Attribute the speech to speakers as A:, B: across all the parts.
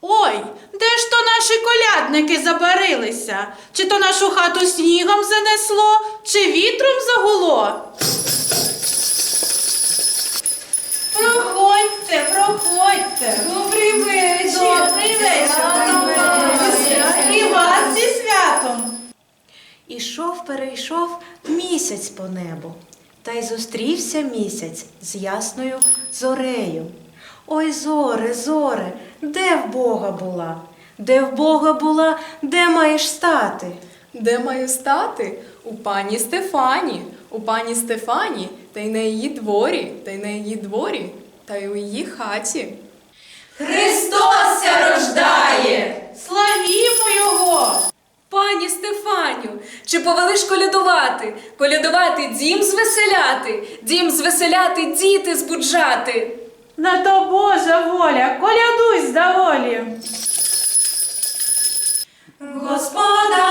A: Ой, де ж то наші колядники забарилися? Чи то нашу хату снігом занесло, чи вітром загуло? Проходьте, проходьте.
B: Добрий вечір.
A: Добрий вечір. І вас зі святом.
C: Ішов, перейшов місяць по небу, та й зустрівся місяць з ясною зорею. Ой, зоре, зоре, де в Бога була? Де в Бога була, де маєш стати?
B: Де маю стати? У пані Стефані, у пані Стефані, та й на її дворі, та й на її дворі, та й у її хаті.
D: Христос рождає!
A: Славімо його!
D: Пані Стефаню, чи повелиш колядувати? Колядувати дім звеселяти, дім звеселяти, діти збуджати.
A: На то Божа воля, колядуй доволі.
D: доволі.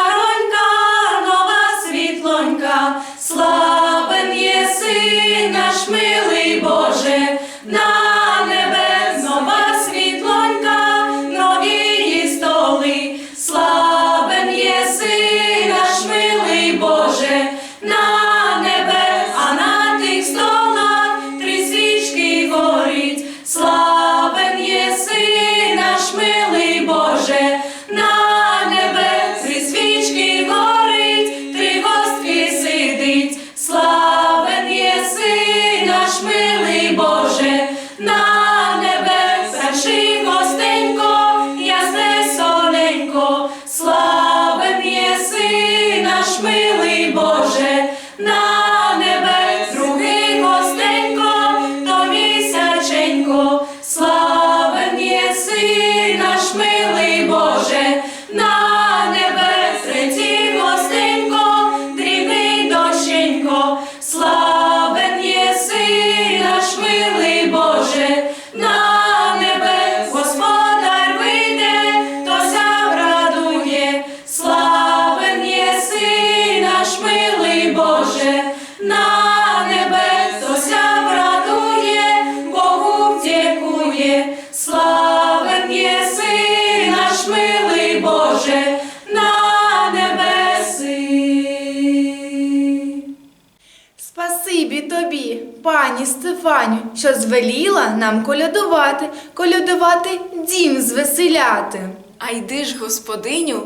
E: Спасибі тобі, пані Стефаню, що звеліла нам колядувати, колядувати дім звеселяти.
B: А йди ж, господиню,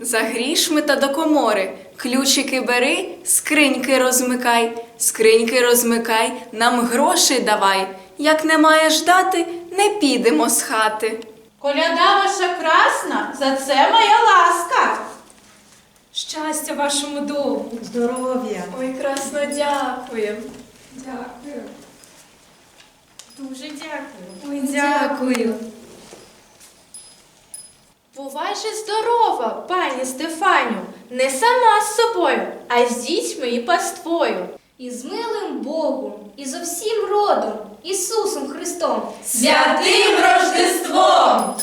B: за грішми та до комори. Ключики бери, скриньки розмикай, скриньки розмикай, нам грошей давай. Як не маєш дати, не підемо з хати.
A: Коляда ваша красна, за це моя ласка.
D: Вашому дому.
C: Здоров'я!
B: Ой, красно дякую. Дякую.
A: Дуже дякую.
D: Ой, дякую.
E: Бувай же здорова, пані Стефаню, не сама з собою, а з дітьми і паствою.
F: І з милим Богом, і зо всім родом, Ісусом Христом.
D: Святим Рождеством!